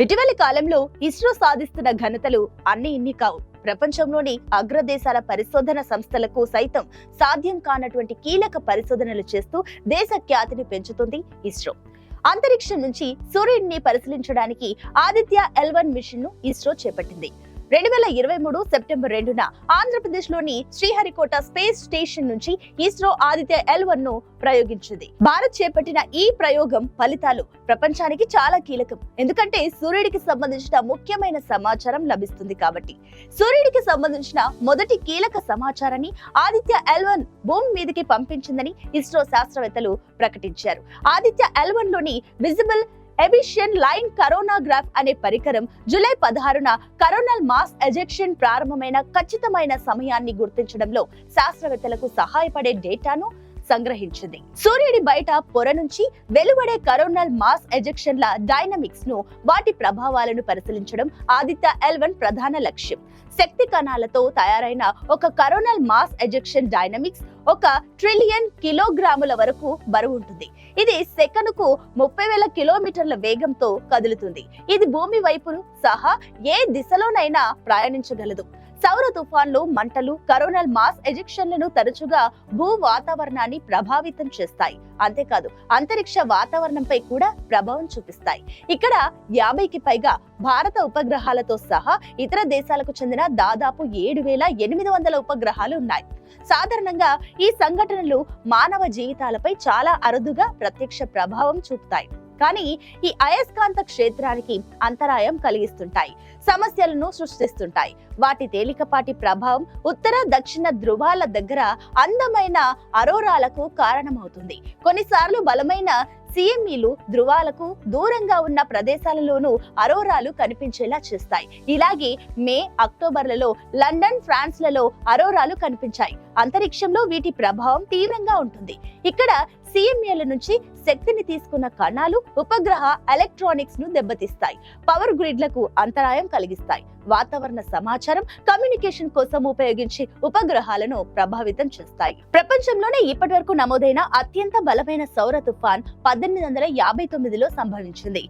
ఇటీవలి కాలంలో ఇస్రో సాధిస్తున్న ఘనతలు అన్ని ఇన్ని కావు. ప్రపంచంలోని అగ్రదేశాల పరిశోధన సంస్థలకు సైతం సాధ్యం కానటువంటి కీలక పరిశోధనలు చేస్తూ దేశ ఖ్యాతిని పెంచుతుంది ఇస్రో. అంతరిక్షం నుంచి సూర్యుడిని పరిశీలించడానికి ఆదిత్య ఎల్వన్ మిషన్ను ఇస్రో చేపట్టింది. రెండు వేల ఇరవై మూడు సెప్టెంబర్ రెండున ఆంధ్రప్రదేశ్లోని శ్రీహరికోట స్పేస్ స్టేషన్ నుంచి ఇస్రో ఆదిత్య ఎల్ వన్ను ప్రయోగించింది. భారత్ చేపట్టిన ఈ ప్రయోగం ఫలితాలు ప్రపంచానికి చాలా కీలకం. ఎందుకంటే సూర్యుడికి సంబంధించిన ముఖ్యమైన సమాచారం లభిస్తుంది కాబట్టి. సూర్యుడికి సంబంధించిన మొదటి కీలక సమాచారాన్ని ఆదిత్య ఎల్ వన్ భూమి మీదకి పంపించిందని ఇస్రో శాస్త్రవేత్తలు ప్రకటించారు. ఆదిత్య ఎల్ వన్లోని విజిబుల్ ఎబిషియన్ లైన్ కరోనాగ్రాఫ్ అనే పరికరం జూలై పదహారున కరోనల్ మాస్ ఎజెక్షన్ ప్రారంభమైన ఖచ్చితమైన సమయాన్ని గుర్తించడంలో శాస్త్రవేత్తలకు సహాయపడే డేటాను సంగ్రహించింది. సూర్యుడి బయట పొర నుంచి వెలువడే కరోనల్ మాస్ ఎజెక్షన్ల డైనమిక్స్ను వాటి ప్రభావాలను పరిశీలించడం ఆదిత్య ఎల్వన్ ప్రధాన లక్ష్యం. శక్తి కణాలతో తయారైన ఒక కరోనల్ మాస్ ఎజెక్షన్ డైనమిక్స్ ఒక ట్రిలియన్ కిలోగ్రాముల వరకు బరువు ఉంటుంది. ఇది సెకనుకు ముప్పై వేల కిలోమీటర్ల వేగంతో కదులుతుంది. ఇది భూమి వైపును సహా ఏ దిశలోనైనా ప్రయాణించగలదు. సౌర తుఫాన్లు మంటలు కరోనల్ మాస్ ఎజెక్షన్లను తరచుగా భూ వాతావరణాన్ని ప్రభావితం చేస్తాయి. అంతేకాదు అంతరిక్ష వాతావరణంపై కూడా ప్రభావం చూపిస్తాయి. ఇక్కడ యాభైకి పైగా భారత ఉపగ్రహాలతో సహా ఇతర దేశాలకు చెందిన దాదాపు ఏడు వేల ఎనిమిది వందల ఉపగ్రహాలు ఉన్నాయి. సాధారణంగా ఈ సంఘటనలు మానవ జీవితాలపై చాలా అరుదుగా ప్రత్యక్ష ప్రభావం చూపుతాయి. కానీ ఈ అయస్కాంత క్షేత్రానికి అంతరాయం కలిగిస్తుంటాయి సమస్యలను సృష్టిస్తుంటాయి. వాటి తేలికపాటి ప్రభావం ఉత్తర దక్షిణ ధృవాల దగ్గర అందమైన అరోరాలకు కారణమవుతుంది. కొన్నిసార్లు బలమైన సిఎంఈలు ధృవాలకు దూరంగా ఉన్న ప్రదేశాలలోనూ అరోరాలు కనిపించేలా చేస్తాయి. ఇలాగే మే అక్టోబర్లలో లండన్ ఫ్రాన్స్లలో అరోరాలు కనిపించాయి. అంతరిక్షంలో వీటి ప్రభావం తీవ్రంగా ఉంటుంది. ఇక్కడ సిఎంఏల నుంచి శక్తిని తీసుకున్న కణాలు ఉపగ్రహ ఎలక్ట్రానిక్స్ను దెబ్బతీస్తాయి. పవర్ గ్రిడ్లకు అంతరాయం కలిగిస్తాయి. వాతావరణ సమాచారం కమ్యూనికేషన్ కోసం ఉపయోగించే ఉపగ్రహాలను ప్రభావితం చేస్తాయి. ప్రపంచంలోనే ఇప్పటి వరకు నమోదైన అత్యంత బలమైన సౌర తుఫాన్ పద్దెనిమిది వందల యాభై తొమ్మిదిలో సంభవించింది.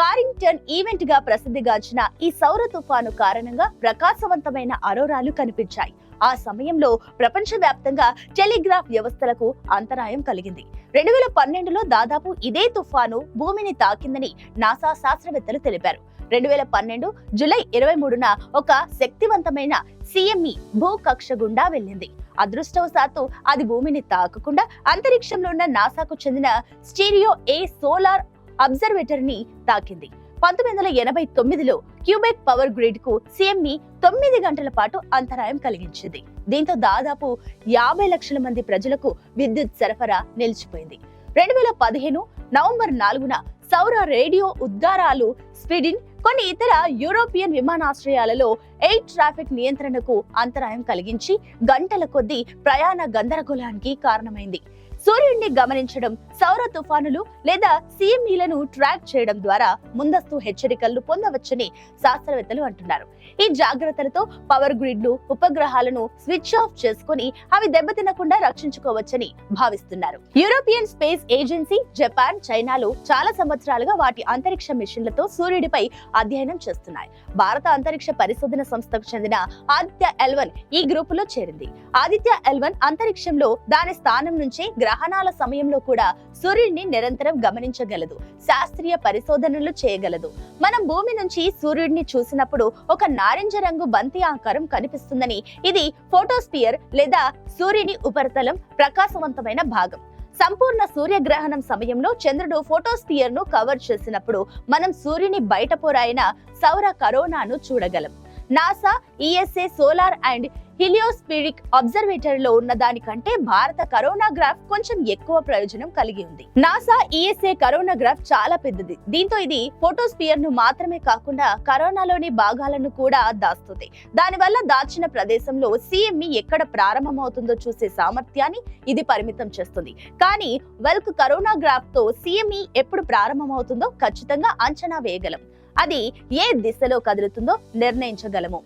కారింగ్టన్ ఈవెంట్గా ప్రసిద్ధిగాంచిన ఈ సౌర తుఫాను కారణంగా ప్రకాశవంతమైన అరోరాలు కనిపించాయి. ఆ సమయంలో ప్రపంచవ్యాప్తంగా టెలిగ్రాఫ్ వ్యవస్థలకు అంతరాయం కలిగింది. రెండు వేల పన్నెండులో దాదాపు ఇదే తుఫాను భూమిని తాకిందని నాసా శాస్త్రవేత్తలు తెలిపారు. రెండు వేల పన్నెండు జులై ఇరవై మూడున ఒక శక్తివంతమైన సిఎంఈ భూకక్ష గుండా వెళ్ళింది. అదృష్టవశాత్తు అది భూమిని తాకకుండా అంతరిక్షంలో ఉన్న నాసాకు చెందిన స్టీరియో ఏ సోలార్ అబ్జర్వేటర్ని తాకింది. పంతొమ్మిది వందల ఎనభై తొమ్మిదిలో క్యూబెక్ పవర్ గ్రిడ్కు సిఎంఈ తొమ్మిది గంటల పాటు అంతరాయం కలిగించింది. దీంతో దాదాపు యాభై లక్షల మంది ప్రజలకు విద్యుత్ సరఫరా నిలిచిపోయింది. రెండు వేల పదిహేను నవంబర్ నాలుగున సౌర రేడియో ఉద్గారాలు స్వీడిన్ కొన్ని ఇతర యూరోపియన్ విమానాశ్రయాలలో ఎయిర్ ట్రాఫిక్ నియంత్రణకు అంతరాయం కలిగించి గంటల కొద్దీ ప్రయాణ గందరగోళానికి కారణమైంది. సూర్యుడిని గమనించడం సౌర తుఫానులు లేదా సిఎంఈలను ట్రాక్ చేయడం ద్వారా ముందస్తు హెచ్చరికలను పొందవచ్చని శాస్త్రవేత్తలు అంటున్నారు. ఈ జాగ్రత్తలతో పవర్ గ్రిడ్లు ఉపగ్రహాలను స్విచ్ ఆఫ్ చేసుకుని అవి దెబ్బతినకుండా రక్షించుకోవచ్చని భావిస్తున్నారు. యూరోపియన్ స్పేస్ ఏజెన్సీ జపాన్ చైనాలు చాలా సంవత్సరాలుగా వాటి అంతరిక్ష మిషన్లతో సూర్యుడిపై అధ్యయనం చేస్తున్నాయి. భారత అంతరిక్ష పరిశోధన సంస్థకు చెందిన ఆదిత్య ఎల్వన్ ఈ గ్రూపులో చేరింది. ఆదిత్య ఎల్వన్ అంతరిక్షంలో దాని స్థానం నుంచే గ్రహణాల సమయంలో కూడా సూర్యుడిని నిరంతరం గమనించగలదు శాస్త్రీయ పరిశోధనలు చేయగలదు. మనం భూమి నుంచి సూర్యుడిని చూసినప్పుడు ఒక నారింజ రంగు బంతి ఆకారం కనిపిస్తుందని ఇది ఫోటోస్పియర్ లేదా సూర్యుని ఉపరితలం ప్రకాశవంతమైన భాగం. సంపూర్ణ సూర్యగ్రహణం సమయంలో చంద్రుడు ఫోటోస్పియర్ను కవర్ చేసినప్పుడు మనం సూర్యుని బయట పొర అయిన సౌర కరోనాను చూడగలం. NASA E S A solar and heliospheric అబ్జర్వేటర్లో ఉన్న దానికంటే భారత కరోనా గ్రాఫ్ కొంచెం ఎక్కువ ప్రయోజనం కలిగి ఉంది. నాసా ఈఎస్ఏ కరోనాగ్రాఫ్ చాలా పెద్దది. దీంతో ఇది ఫోటోస్పియర్ను మాత్రమే కాకుండా కరోనాలోని భాగాలను కూడా దాస్తుంది. దానివల్ల దాచిన ప్రదేశంలో సిఎంఈ ఎక్కడ ప్రారంభమవుతుందో చూసే సామర్థ్యాన్ని ఇది పరిమితం చేస్తుంది. కానీ వెల్క్ కరోనాగ్రాఫ్తో సిఎంఈ ఎప్పుడు ప్రారంభమవుతుందో ఖచ్చితంగా అంచనా వేయగలం. అది ఏ దిశలో కదులుతుందో నిర్ణయించగలము.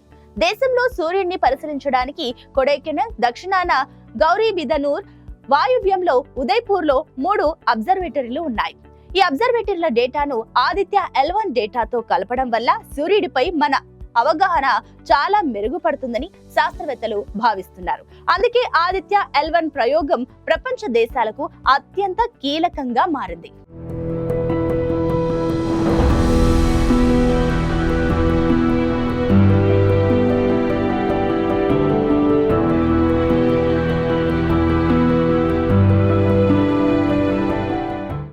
దేశంలో సూర్యుడిని పరిశీలించడానికి కొడైకెనల్ దక్షిణాన గౌరీ బిదనూర్ వాయువ్యంలో ఉదయ్పూర్లో మూడు అబ్జర్వేటరీలు ఉన్నాయి. ఈ అబ్జర్వేటరీల డేటాను ఆదిత్య ఎల్వన్ డేటాతో కలపడం వల్ల సూర్యుడిపై మన అవగాహన చాలా మెరుగుపడుతుందని శాస్త్రవేత్తలు భావిస్తున్నారు. అందుకే ఆదిత్య ఎల్వన్ ప్రయోగం ప్రపంచ దేశాలకు అత్యంత కీలకంగా మారింది.